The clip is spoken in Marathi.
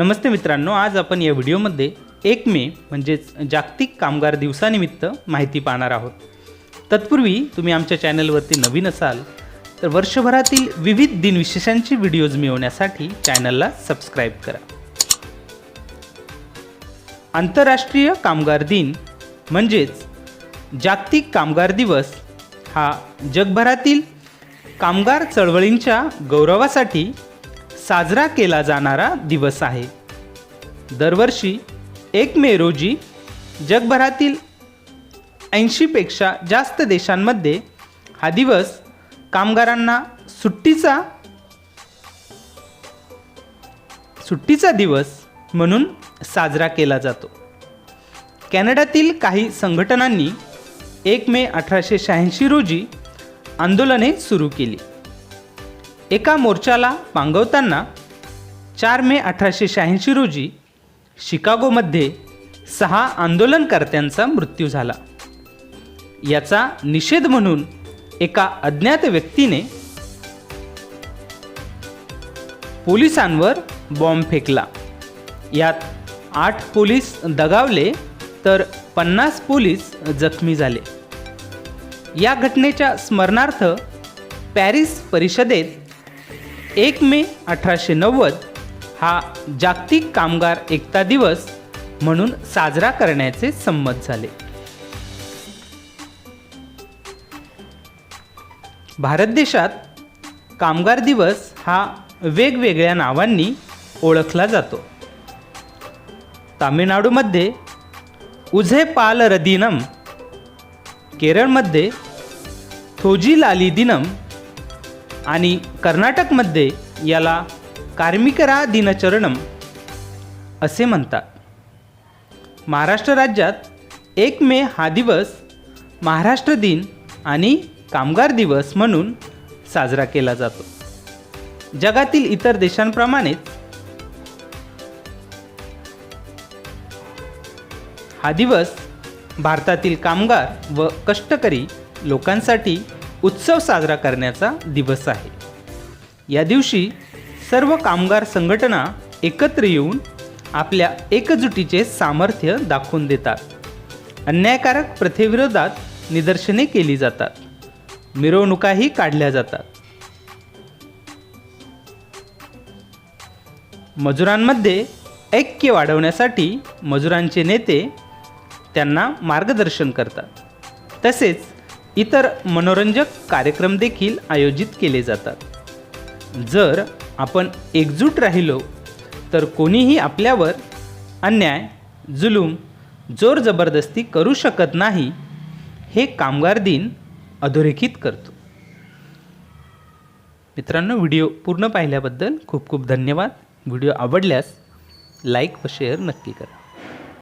नमस्ते मित्रांनो आज आपण या व्हिडिओमध्ये एक मे म्हणजेच जागतिक कामगार दिवसानिमित्त माहिती पाहणार आहोत. तत्पूर्वी तुम्ही आमच्या चॅनलवरती नवीन असाल तर वर्षभरातील विविध दिनविशेषांची व्हिडिओज मिळवण्यासाठी चॅनलला सबस्क्राईब करा. आंतरराष्ट्रीय कामगार दिन म्हणजेच जागतिक कामगार दिवस हा जगभरातील कामगार चळवळींच्या गौरवासाठी साजरा केला जाणारा दिवस आहे. दरवर्षी एक मे रोजी जगभरातील ऐंशीपेक्षा जास्त देशांमध्ये हा दिवस कामगारांना सुट्टीचा सुट्टीचा दिवस म्हणून साजरा केला जातो. कॅनडातील काही संघटनांनी एक मे अठराशे शहाऐंशी रोजी आंदोलने सुरू केली. एका मोर्चाला पांगवताना चार मे अठराशे शहाऐंशी रोजी शिकागोमध्ये सहा आंदोलनकर्त्यांचा मृत्यू झाला. याचा निषेध म्हणून एका अज्ञात व्यक्तीने पोलिसांवर बॉम्ब फेकला. यात आठ पोलीस दगावले तर पन्नास पोलीस जखमी झाले. या घटनेच्या स्मरणार्थ पॅरिस परिषदेत एक मे अठराशे नव्वद हा जागतिक कामगार एकता दिवस म्हणून साजरा करण्याचे संमत झाले. भारत देशात कामगार दिवस हा वेगवेगळ्या नावांनी ओळखला जातो. तामिळनाडूमध्ये उझे पाल दिनम केरळमध्ये थोजीलाली दिनम आणि कर्नाटकमध्ये याला कार्मिकरा दिनचरणम असे म्हणतात. महाराष्ट्र राज्यात एक मे हा दिवस महाराष्ट्र दिन आणि कामगार दिवस म्हणून साजरा केला जातो. जगातील इतर देशांप्रमाणेच हा दिवस भारतातील कामगार व कष्टकरी लोकांसाठी उत्सव साजरा करण्याचा दिवस आहे. या दिवशी सर्व कामगार संघटना एकत्र येऊन आपल्या एकजुटीचे सामर्थ्य दाखवून देतात. अन्यायकारक प्रथेविरोधात निदर्शने केली जातात. मिरवणुकाही काढल्या जातात. मजुरांमध्ये ऐक्य वाढवण्यासाठी मजुरांचे नेते त्यांना मार्गदर्शन करतात. तसेच इतर मनोरंजक कार्यक्रम देखील आयोजित केले जातात. जर आपण एकजूट राहिलो तर कोणीही आपल्यावर अन्याय जुलूम जोर जबरदस्ती करू शकत नाही हे कामगार दिन अधोरेखित करतो. मित्रांनो व्हिडिओ पूर्ण पाहिल्याबद्दल खूप खूप धन्यवाद. व्हिडिओ आवडल्यास लाईक व शेअर नक्की करा.